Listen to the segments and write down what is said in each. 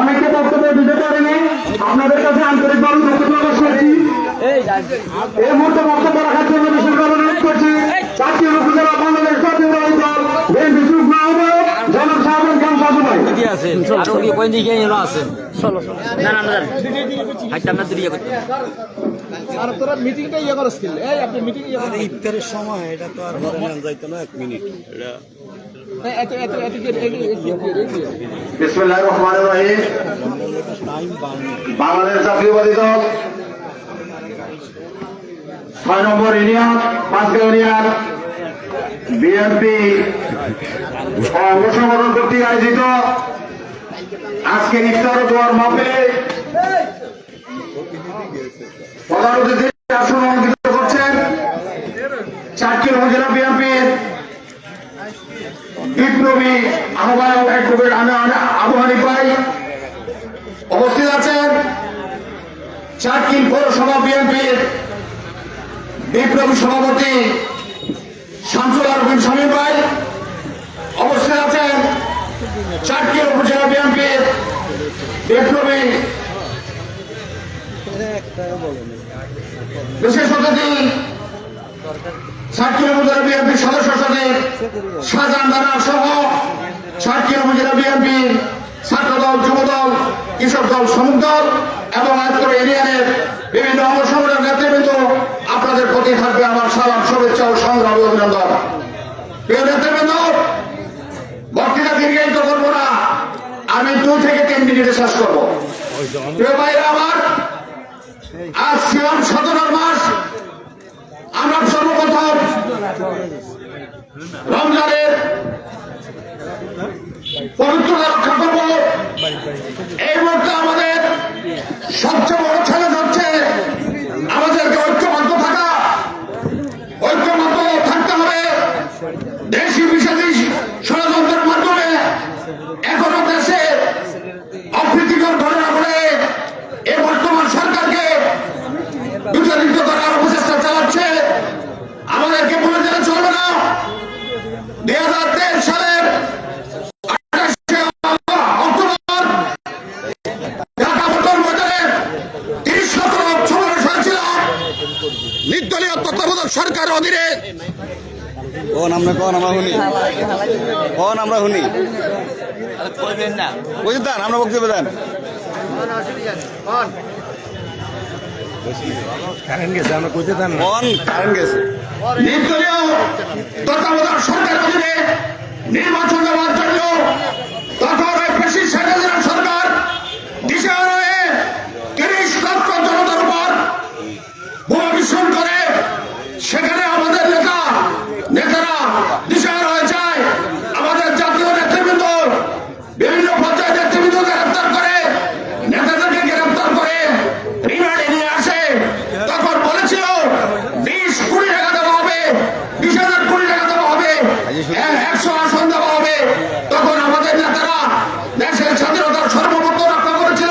অনেকে বক্তব্য দিতে পারেনি আপনাদের কাছে আন্তরিকভাবে দুঃখ প্রকাশ করছি এই মুহূর্তে বক্তব্য রাখার জন্য বিশেষভাবে অনুরোধ করছি চারটি উপজেলা বাংলাদেশ জাতীয় দল বিএনপি যুগ্ম আহ্বায়ক জনাব শাহরুখ খান শাহু ভাই কি আরও কি কোন দিকে এলো আছে চলো চলো না না না হাইটা আমরা দুরিয়া করতে আর তোরা মিটিংটা ইয়ে করস এই আপনি মিটিং ইয়ে ইফতারের সময় এটা তো আর যাইতো না এক মিনিট এটা বাংলাদেশ জাতীয়বাদী দল। ছয় নম্বর ইউনিয়ন পাঁচগাঁও ইউনিয়ন, বিএনপি অঙ্গ সংগঠন কর্তৃক আয়োজিত আজকের ইফতার দোয়ার মাহফিলে। প্রধান অতিথি আসন অলঙ্কৃত করছেন চারটি উপজেলা বিএনপির বিপ্লবী আহ্বায়ক অ্যাডভোকেট আবু হানিফ ভাই উপস্থিত আছেন চারকিল পৌরসভা বিএনপির বিপ্লবী সভাপতি শামসুল আরবিন স্বামী ভাই। অবস্থিত আছেন চারকিল উপজেলা বিএনপির বিপ্লবী বিশেষ অতিথি চারকিল উপজেলা বিএনপির সদস্য সচিব শাহজাহান দানা সহ চারকিল উপজেলা বিএনপির ছাত্র দল যুব দল কৃষক দল, শ্রমিক দল এবং আত্ম ইউনিয়নের বিভিন্ন অঙ্গ সংগঠনের নেতৃবৃন্দ, আপনাদের প্রতি থাকবে আমার সালাম, শুভেচ্ছা ও সংগ্রাম অভিনন্দন। প্রিয় নেতৃবৃন্দ, বক্তৃতা দীর্ঘায়িত করব না। আমি দুই থেকে তিন মিনিটে শেষ করব। প্রিয় ভাইরা আমার, আজ সিয়াম সতেরোর মাস। আমরা সর্বপ্রথম রমজানের পবিত্রতা রক্ষা করব এই মুহূর্তে আমাদের সবচেয়ে বড় চ্যালেঞ্জ হচ্ছে নির্দলীয় তত্ত্বাবধায়ক সরকারের অধীনে। কোন আমরা কোন আমরা শুনি? কোন আমরা শুনি? বুঝতে দেন আমরা বক্তব্য দেন। কারেন্ট গেছে আমরা কইতে দেন কোন কারেন্ট গেছে? নির্দলীয় তত্ত্বাবধায়ক সরকারের অধীনে নির্বাচন দেওয়ার জন্য তখন ওই ফেসিস শেখ হাসিনা সরকার দিশাহারা সেখানে আমাদের নেতা নেতারা দিশাহারা হয়ে যায় আমাদের জাতীয় নেতৃবৃন্দ বিভিন্ন পর্যায়ে নেতৃবৃন্দকে গ্রেপ্তার করে নেতাদেরকে গ্রেপ্তার করে রিমান্ডে নিয়ে আসে তখন বলেছিল বিশ কোটি টাকা দেওয়া হবে বিশ হাজার কোটি টাকা দেওয়া হবে হ্যাঁ, একশো আসন দেওয়া হবে তখন আমাদের নেতারা দেশের স্বাধীনতার সর্বমত রক্ষা করেছিল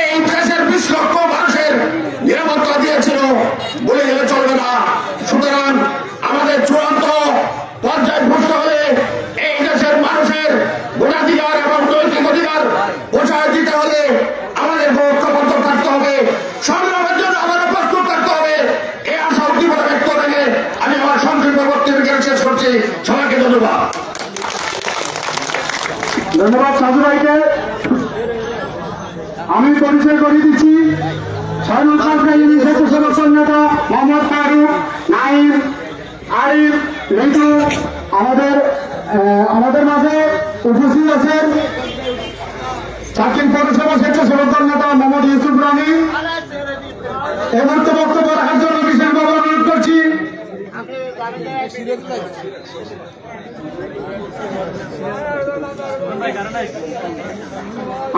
এই দেশের বিশ লক্ষ মানুষের নিরাপত্তা দিয়েছিল বলে গেলে চলবে না সুতরাং আমাদের চূড়ান্ত পর্যায় ভ্রষ্ট হলে এই দেশের মানুষের ভোটাধিকার এবং নৈতিক অধিকার বোঝায় দিতে হলে আমাদের ঐক্যবদ্ধ থাকতে হবে সংগ্রামের জন্য আমাদের প্রস্তুত থাকতে হবে এই আশা উদ্দীপনা ব্যক্ত রেখে আমি আমার সংক্ষিপ্ত বক্তব্য শেষ করছি সবাইকে ধন্যবাদ ধন্যবাদ সাধু ভাইকে। আমি পরিচয় করিয়ে দিচ্ছি। নেতা আমাদের আমাদের মাঝে উপস্থিত আছেন চাকরির পৌরসভা স্বেচ্ছাসেবক নেতা মোহাম্মদ ইউসুফ রানী। এই মুহূর্তে বক্তব্য রাখার জন্য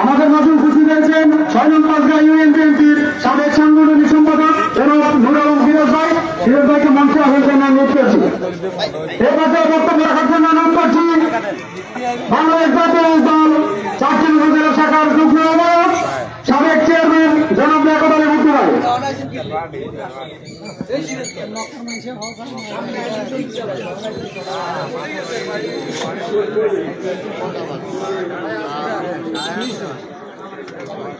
আমাদের মাঝে খুশি রয়েছেন ছয়জন পাঁচগা ইউনিয়ন বিএনপির সাবেক সাংগঠনিক সম্পাদক জনাব নুর ফিরোজ ভাই। ফিরোজ ভাইকে মঞ্চে আহ্বান জানানো করছি এ পর্যায়ে বক্তব্য রাখার জন্য অনুরোধ করছি বাংলাদেশ জাতীয় দল চারটি উপজেলা শাখার যুগ্ম আহ্বায়ক সাবেক চেয়ারম্যান জনাব লিয়াকত আলী মুক্তি ভাই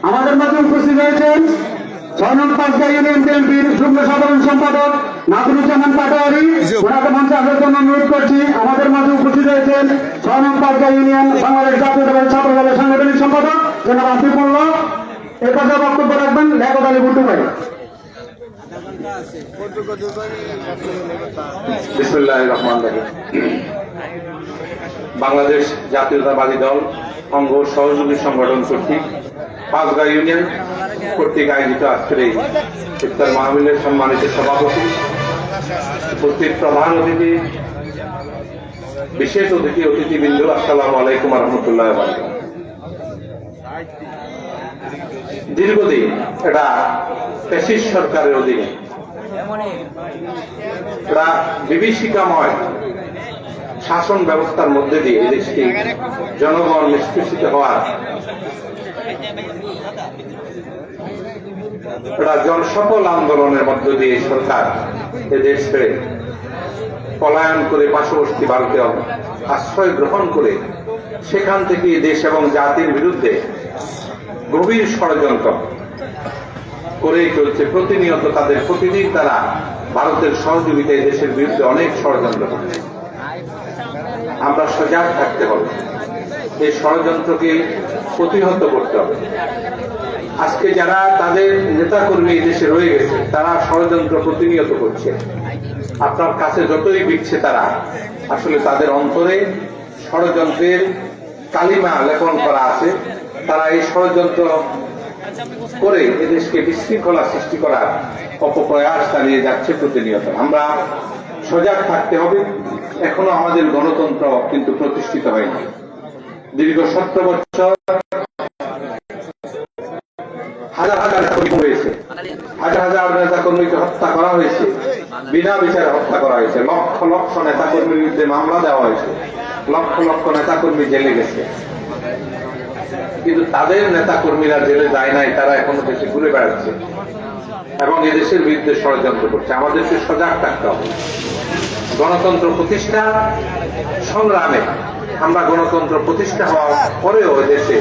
আমাদের মাঝে উপস্থিত হয়েছেন ছয় নং পাঁচগা ইউনিয়ন বিএনপির যুগ্ম সাধারণ সম্পাদক পাটোয়ারি। ওনাকে মঞ্চে আসার জন্য অনুরোধ করছি আমাদের মাঝে উপস্থিত হয়েছেন ছয় নং পাঁচগা ইউনিয়ন বাংলাদেশ জাতীয় দলের ছাত্র দলের সাংগঠনিক সম্পাদক জনাব আসিফ মোল্লা এ পর্যায়ে বক্তব্য রাখবেন লেখক আলী বুট্টু ভাই। বাংলাদেশ জাতীয়তাবাদী দল, অঙ্গ সহযোগী সংগঠন কর্তৃক পাঁচগা ইউনিয়ন কর্তৃক আয়োজিত আজকের এই ইফতার মাহমিলের সম্মানিত সভাপতি, উপস্থিত প্রধান অতিথি, বিশেষ অতিথি, অতিথিবৃন্দ, আসসালামু আলাইকুম রহমতুল্লাহ দীর্ঘদিন এটা পেশিস সরকারের অধীনে বিভীষিকাময় শাসন ব্যবস্থার মধ্যে দিয়ে দেশটি জনগণ নিষ্পেষিত হওয়ার একটা জনসফল আন্দোলনের মধ্য দিয়ে সরকার এ দেশ ছেড়ে পলায়ন করে, পার্শ্ববর্তী ভারতে আশ্রয় গ্রহণ করে, সেখান থেকে দেশ এবং জাতির বিরুদ্ধে গভীর ষড়যন্ত্র করেই চলছে। প্রতিনিয়ত তাদের প্রতিদিন তারা ভারতের সহযোগিতায় দেশের বিরুদ্ধে অনেক ষড়যন্ত্র করছে। আমরা সজাগ থাকতে হবে। এই ষড়যন্ত্রকে প্রতিহত করতে হবে। আজকে যারা তাদের নেতাকর্মী এই দেশে রয়ে গেছে, তারা ষড়যন্ত্র প্রতিনিয়ত করছে। আপনার কাছে যতই বিচ্ছে তারা, আসলে তাদের অন্তরে ষড়যন্ত্রের কালিমা লেপন করা আছে। তারা এই ষড়যন্ত্র করে এদেশকে বিশৃঙ্খলা সৃষ্টি করার অপপ্রয়াস চালিয়ে যাচ্ছে প্রতিনিয়ত। আমরা সজাগ থাকতে হবে। এখনও আমাদের গণতন্ত্র কিন্তু প্রতিষ্ঠিত হয়নি। দীর্ঘ সত্তর বছর হাজার হাজার কর্মী হয়েছে। হাজার হাজার নেতা কর্মীকে হত্যা করা হয়েছে। বিনা বিচারে হত্যা করা হয়েছে। লক্ষ লক্ষ নেতা কর্মীর বিরুদ্ধে মামলা দেওয়া হয়েছে। লক্ষ লক্ষ নেতা কর্মী জেলে গেছে। কিন্তু তাদের নেতা কর্মীরা জেলে যায় নাই, তারা এখনও দেশে ঘুরে বেড়াচ্ছে। এবং এদেশের বিরুদ্ধে ষড়যন্ত্র করছে। আমাদেরকে সজাগ থাকতে হবে। গণতন্ত্র প্রতিষ্ঠা সংগ্রামে আমরা গণতন্ত্র প্রতিষ্ঠা হওয়ার পরেও দেশে